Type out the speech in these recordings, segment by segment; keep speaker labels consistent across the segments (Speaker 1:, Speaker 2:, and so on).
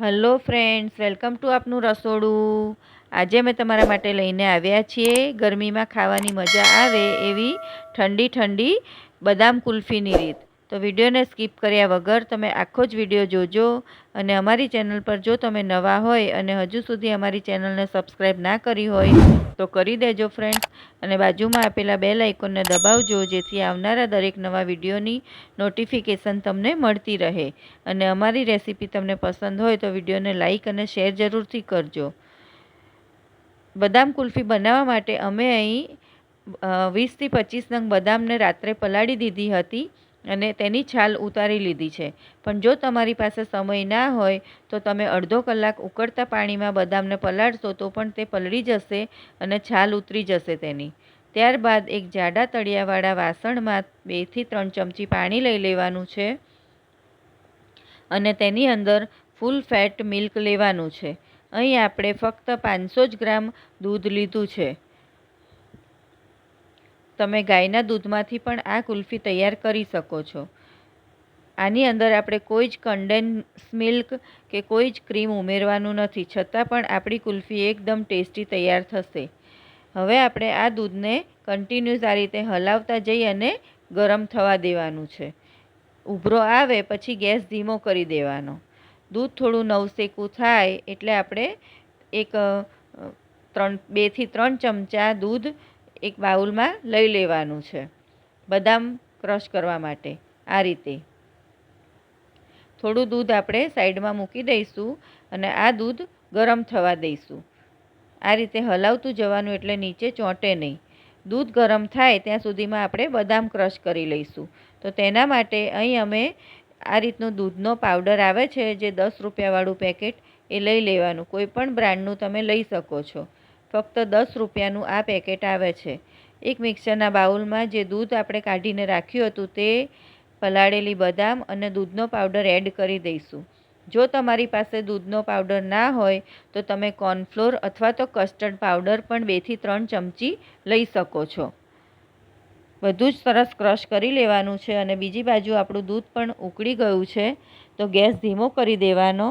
Speaker 1: Hello friends welcome to આપનું રસોડું. આજે અમે તમારા માટે લઈને આવ્યા છીએ. ગરમીમાં ખાવાની મજા આવે એવી ઠંડી ઠંડી બદામ કુલ્ફીની રીત. તો વિડીયોને સ્કીપ કર્યા વગર તમે આખો જ વીડિયો જોજો અને અમારી ચેનલ પર જો તમે નવા હોય અને હજુ સુધી અમારી ચેનલને સબસ્ક્રાઈબ ના કરી હોય તો કરી દેજો ફ્રેન્ડ્સ અને બાજુમાં આપેલા બે લાઇકોનને દબાવજો, જેથી આવનારા દરેક નવા વિડીયોની નોટિફિકેશન તમને મળતી રહે. અને અમારી રેસીપી તમને પસંદ હોય તો વિડીયોને લાઇક અને શેર જરૂરથી કરજો. બદામ કુલ્ફી બનાવવા માટે અમે અહીં વીસથી પચીસ નંગ બદામને રાત્રે પલાળી દીધી હતી. અને તેની છાલ ઉતારી લીધી છે. પણ જો તમારી પાસે સમય ના હોય, તો તમે અડધો કલાક ઉકળતા પાણીમાં બદામને પલાળશો તો પણ તે પલળી જશે અને છાલ ઉતરી જશે તેની. ત્યારબાદ એક જાડા તળિયાવાળા વાસણમાં બેથી ત્રણ ચમચી પાણી લઈ લેવાનું છે અને તેની અંદર ફૂલ ફેટ મિલ્ક લેવાનું છે. અહીં આપણે ફક્ત પાંચસો જ ગ્રામ દૂધ લીધું છે. તમે ગાયના દૂધમાંથી પણ આ કુલ્ફી તૈયાર કરી શકો છો. આની અંદર આપણે કોઈ જ કન્ડેન્સ મિલ્ક કે કોઈ જ ક્રીમ ઉમેરવાનું નથી, છતાં પણ આપણી કુલ્ફી એકદમ ટેસ્ટી તૈયાર થશે. હવે આપણે આ દૂધને કન્ટિન્યુઅસ આ રીતે હલાવતા જઈ અને ગરમ થવા દેવાનું છે. ઉભરો આવે પછી ગેસ ધીમો કરી દેવાનો. દૂધ થોડું નવસેકું થાય એટલે આપણે એક ત્રણ બેથી ત્રણ ચમચા દૂધ એક બાઉલમાં લઈ લેવાનું છે. બદામ ક્રશ કરવા માટે, આ રીતે. થોડું દૂધ આપણે સાઈડમાં મૂકી દઈશું અને આ દૂધ ગરમ થવા દઈશું. આ રીતે હલાવતું જવાનું એટલે નીચે ચોંટે નહીં. દૂધ ગરમ થાય ત્યાં સુધીમાં આપણે બદામ ક્રશ કરી લઈશું. તો તેના માટે અહીં અમે આ રીતનું દૂધનો પાવડર આવે છે જે દસ રૂપિયાવાળું પેકેટ એ લઈ લેવાનું. કોઈ પણ બ્રાન્ડનું તમે લઈ શકો છો. ફક્ત દસ રૂપિયાનું આ પેકેટ આવે છે. એક મિક્સરના બાઉલમાં જે દૂધ આપણે કાઢીને રાખ્યું હતું તે પલાળેલી બદામ અને દૂધનો પાવડર એડ કરી દઈશું. જો તમારી પાસે દૂધનો પાવડર ના હોય, તો તમે કોર્નફ્લોર અથવા તો કસ્ટર્ડ પાવડર પણ બેથી ત્રણ ચમચી લઈ શકો છો. બધું જ સરસ ક્રશ કરી લેવાનું છે અને બીજી બાજુ આપણું દૂધ પણ ઉકળી ગયું છે, તો ગેસ ધીમો કરી દેવાનો.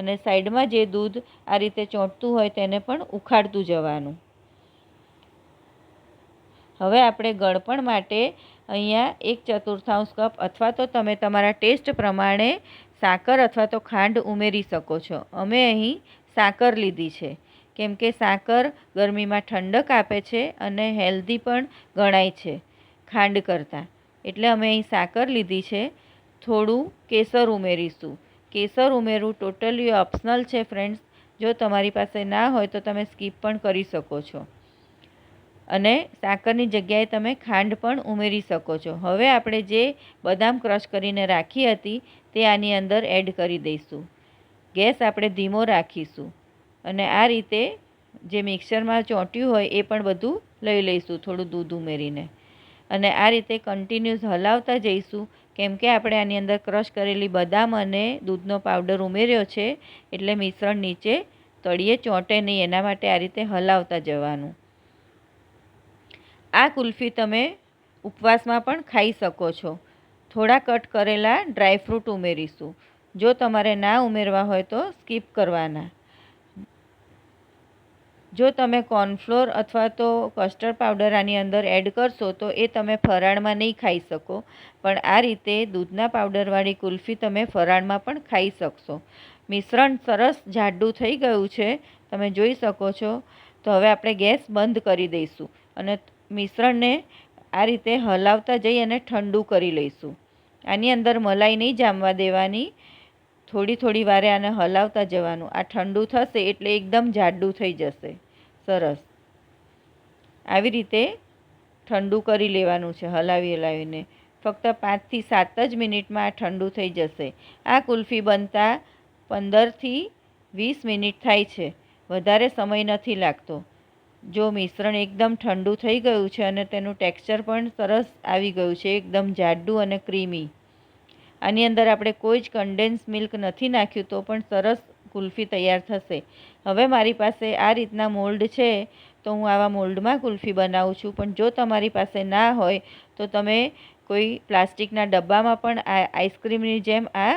Speaker 1: અને સાઈડમાં જે દૂધ આ રીતે ચોંટતું હોય તેને પણ ઉખાડતું જવાનું. હવે આપણે ગળપણ માટે અહીંયા એક ચતુર્થાંશ કપ અથવા તો તમે તમારા ટેસ્ટ પ્રમાણે સાકર અથવા તો ખાંડ ઉમેરી શકો છો. અમે અહીં સાકર લીધી છે. કેમ કે સાકર ગરમીમાં ઠંડક આપે છે અને હેલ્ધી પણ ગણાય છે ખાંડ કરતાં. એટલે અમે અહીં સાકર લીધી છે. થોડું કેસર ઉમેરીશું. કેસર ઉમેરવું ટોટલી ઓપ્શનલ છે ફ્રેન્ડ્સ જો તમારી પાસે ના હોય તો તમે સ્કીપ પણ કરી શકો છો. અને સાકરની જગ્યાએ તમે ખાંડ પણ ઉમેરી શકો છો. હવે આપણે જે બદામ ક્રશ કરીને રાખી હતી, તે આની અંદર એડ કરી દઈશું. ગેસ આપણે ધીમો રાખીશું. અને આ રીતે જે મિક્સરમાં ચોંટ્યું હોય, એ પણ બધું લઈ લઈશું, થોડું દૂધ ઉમેરીને. અને આ રીતે કન્ટિન્યુઅસ હલાવતા જઈશું. કેમ કે આપણે આની અંદર ક્રશ કરેલી બદામ અને દૂધનો પાવડર ઉમેર્યો છે, એટલે મિશ્રણ નીચે તળિયે ચોંટે નહીં, એના માટે આ રીતે હલાવતા જવાનું. આ કુલ્ફી તમે ઉપવાસમાં પણ ખાઈ શકો છો. થોડા કટ કરેલા ડ્રાયફ્રૂટ ઉમેરીશું. જો તમારે ના ઉમેરવા હોય તો સ્કીપ કરવાના. જો તમે કોર્નફ્લોર અથવા તો કસ્ટર્ડ પાવડર આની અંદર એડ કરશો, તો એ તમે ફરાળમાં નહીં ખાઈ શકો. પણ આ રીતે દૂધના પાવડરવાળી કુલ્ફી તમે ફરાળમાં પણ ખાઈ શકશો. મિશ્રણ સરસ જાડું થઈ ગયું છે. તમે જોઈ શકો છો. તો હવે આપણે ગેસ બંધ કરી દઈશું અને મિશ્રણને આ રીતે હલાવતા જઈ અને ઠંડુ કરી લઈશું. આની અંદર મલાઈ નહીં જામવા દેવાની. થોડી થોડી વારે આને હલાવતા જવાનું. આ ઠંડુ થશે એટલે એકદમ જાડું થઈ જશે. સરસ. આવી રીતે ઠંડુ કરી લેવાનું છે, હલાવી હલાવીને. ફક્ત પાંચથી સાત જ મિનિટમાં આ ઠંડુ થઈ જશે. આ કુલ્ફી બનતા પંદરથી વીસ મિનિટ થાય છે. વધારે સમય નથી લાગતો. જો મિશ્રણ એકદમ ઠંડુ થઈ ગયું છે અને તેનું ટેક્સચર પણ સરસ આવી ગયું છે, એકદમ જાડું અને ક્રીમી. આની અંદર આપણે કોઈ જ કન્ડેન્સ મિલ્ક નથી નાખ્યું તો પણ સરસ કુલ્ફી તૈયાર થશે. હવે મારી પાસે આ રીતના મોલ્ડ છે, તો હું આવા મોલ્ડમાં કુલ્ફી બનાવું છું. પણ જો તમારી પાસે ના હોય, તો તમે કોઈ પ્લાસ્ટિકના ડબ્બામાં પણ આ આઈસ્ક્રીમની જેમ આ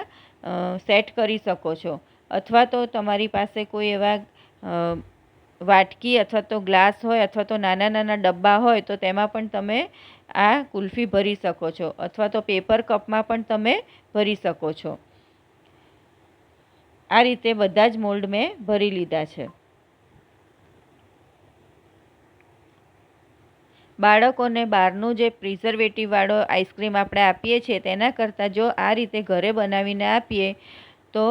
Speaker 1: સેટ કરી શકો છો. અથવા તો તમારી પાસે કોઈ એવા વાટકી અથવા તો ગ્લાસ હોય અથવા તો નાના નાના ડબ્બા હોય, તો તેમાં પણ તમે આ કુલ્ફી ભરી શકો છો અથવા તો પેપર કપમાં પણ તમે ભરી શકો છો. આ રીતે બધા જ મોલ્ડ મેં ભરી લીધા છે. બાળકોને બહારનું જે પ્રિઝર્વેટિવવાળો આઈસ્ક્રીમ આપણે આપીએ છીએ તેના કરતાં જો આ રીતે ઘરે બનાવીને આપીએ તો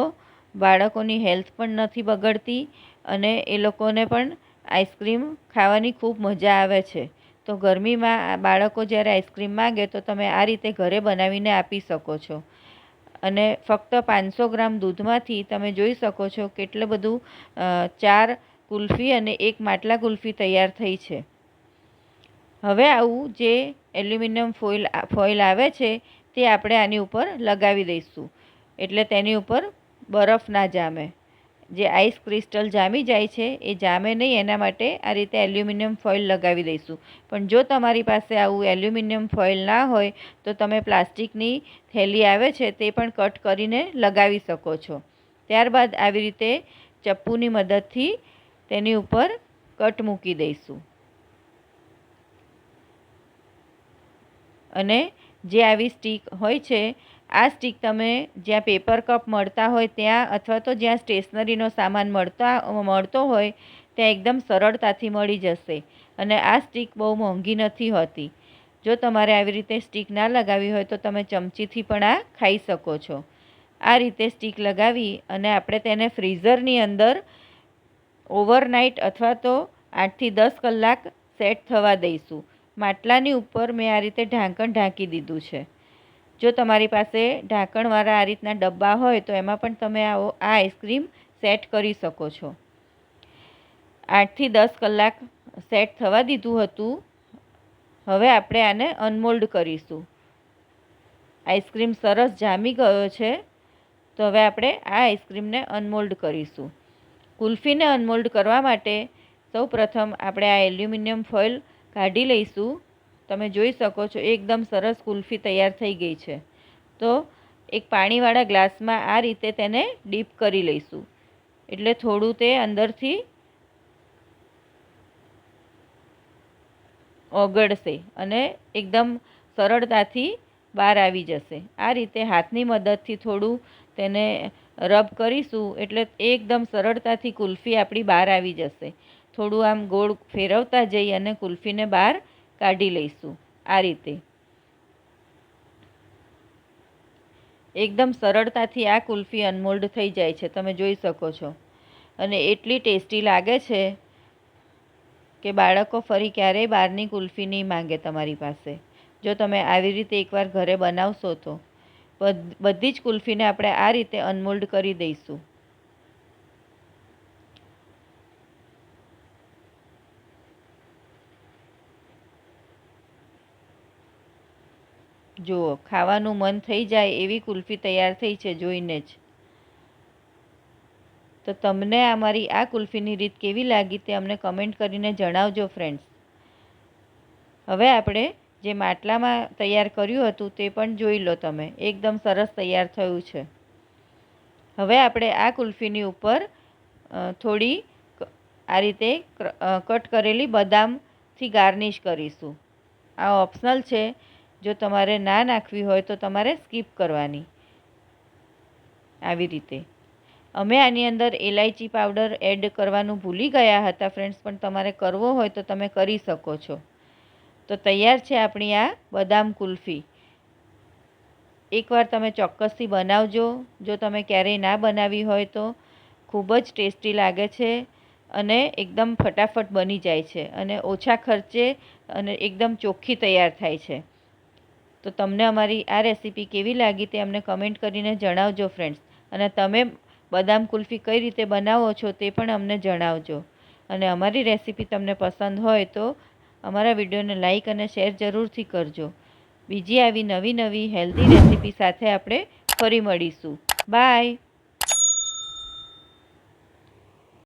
Speaker 1: બાળકોની હેલ્થ પણ નથી બગડતી અને એ લોકોને પણ આઈસ્ક્રીમ ખાવાની ખૂબ મજા આવે છે. તો ગરમીમાં બાળકો જ્યારે આઈસ્ક્રીમ માગે તો તમે આ રીતે ઘરે બનાવીને આપી શકો છો. અને ફક્ત પાંચસો ગ્રામ દૂધમાંથી તમે જોઈ શકો છો કેટલું બધું ચાર કુલ્ફી અને એક માટલા કુલ્ફી તૈયાર થઈ છે. હવે આવું જે એલ્યુમિનિયમ ફોઇલ ફોઇલ આવે છે તે આપણે આની ઉપર લગાવી દઈશું. એટલે તેની ઉપર બરફ ના જામે. જે આઈસ ક્રિસ્ટલ જામી જાય છે, એ જામે નહીં, એના માટે આ રીતે એલ્યુમિનિયમ ફોઇલ લગાવી દઈશું. પણ જો તમારી પાસે આવું એલ્યુમિનિયમ ફોઇલ ના હોય, તો તમે પ્લાસ્ટિકની થેલી આવે છે, તે પણ કટ કરીને લગાવી શકો છો. ત્યારબાદ આવી રીતે ચપ્પુની મદદથી તેની ઉપર કટ મૂકી દઈશું. અને જે આવી સ્ટીક હોય છે, આ સ્ટીક તમે જ્યાં પેપર કપ મળતા હોય ત્યાં અથવા તો જ્યાં સ્ટેશનરીનો સામાન મળતા, મળતો હોય, ત્યાં એકદમ સરળતાથી મળી જશે. અને આ સ્ટીક બહુ મોંઘી નથી હોતી. જો તમારે આવી રીતે સ્ટીક ના લગાવી હોય તો તમે ચમચીથી પણ આ ખાઈ શકો છો. આ રીતે સ્ટીક લગાવી અને આપણે તેને ફ્રીઝરની અંદર ઓવરનાઇટ અથવા તો આઠથી દસ કલાક સેટ થવા દઈશું. માટલાની ઉપર મેં આ રીતે ઢાંકણ ઢાંકી દીધું છે. જો તમારી પાસે ઢાંકણવાળા આ રીતના ડબ્બા હોય તો એમાં પણ તમે આવો, આ આઈસ્ક્રીમ સેટ કરી શકો છો. આઠથી દસ કલાક સેટ થવા દીધું હતું. હવે આપણે આને અનમોલ્ડ કરીશું. આઈસ્ક્રીમ સરસ જામી ગયો છે. તો હવે આપણે આ આઈસ્ક્રીમને અનમોલ્ડ કરીશું. કુલ્ફીને અનમોલ્ડ કરવા માટે સૌ પ્રથમ આપણે આ એલ્યુમિનિયમ ફોઇલ કાઢી લઈશું. તમે જોઈ શકો છો, એકદમ સરસ કુલ્ફી તૈયાર થઈ ગઈ છે. તો એક પાણીવાળા ગ્લાસમાં આ રીતે તેને ડીપ કરી લઈશું. એટલે થોડું તે અંદરથી ઓગળશે અને એકદમ સરળતાથી બહાર આવી જશે. આ રીતે હાથની મદદથી થોડું તેને રબ કરીશું એટલે એકદમ સરળતાથી કુલ્ફી આપણી બહાર આવી જશે. થોડું આમ ગોળ ફેરવતા જઈ અને કુલ્ફીને બહાર કાઢી લઈશું. આ રીતે. એકદમ સરળતાથી આ કુલ્ફી અનમોલ્ડ થઈ જાય છે. તમે જોઈ શકો છો. અને એટલી ટેસ્ટી લાગે છે કે બાળકો ફરી ક્યારેય બહારની કુલ્ફી નહીં માંગે તમારી પાસે. જો તમે આવી રીતે એકવાર ઘરે બનાવશો તો. બધી જ કુલ્ફીને આપણે આ રીતે અનમોલ્ડ કરી દઈશું. જુઓ, ખાવાનું મન થઈ જાય એવી કુલ્ફી તૈયાર થઈ છે જોઈને જ. તો તમને અમારી આ કુલ્ફીની રીત કેવી લાગી તે અમને કમેન્ટ કરીને જણાવજો ફ્રેન્ડ્સ હવે આપણે જે માટલામાં તૈયાર કર્યું હતું તે પણ જોઈ લો તમે, એકદમ સરસ તૈયાર થયું છે. હવે આપણે આ કુલ્ફીની ઉપર થોડી આ રીતે કટ કરેલી બદામથી ગાર્નિશ કરીશું. આ ઓપ્શનલ છે જો તમારે ના નાખવી હોય તો તમારે સ્કીપ કરવાની. આવી રીતે. અમે આની અંદર એલાયચી પાવડર એડ કરવાનું ભૂલી ગયા હતા ફ્રેન્ડ્સ, પણ તમારે કરવો હોય તો તમે કરી શકો છો. તો તૈયાર છે આપણી આ બદામ કુલ્ફી. એકવાર તમે ચોક્કસથી બનાવજો. જો તમે ક્યારેય ના બનાવી હોય તો ખૂબ જ ટેસ્ટી લાગે છે અને એકદમ ફટાફટ બની જાય છે અને ઓછા ખર્ચે અને એકદમ ચોખ્ખી તૈયાર થાય છે. તો તમને અમારી આ રેસીપી કેવી લાગી તે અમને કમેન્ટ કરીને જણાવજો ફ્રેન્ડ્સ અને તમે બદામ કુલ્ફી કઈ રીતે બનાવો છો તે પણ અમને જણાવજો. અને અમારી રેસીપી તમને પસંદ હોય તો અમારા વિડીયોને લાઇક અને શેર જરૂરથી કરજો. બીજી આવી નવી નવી હેલ્ધી રેસીપી સાથે આપણે ફરી મળીશું. બાય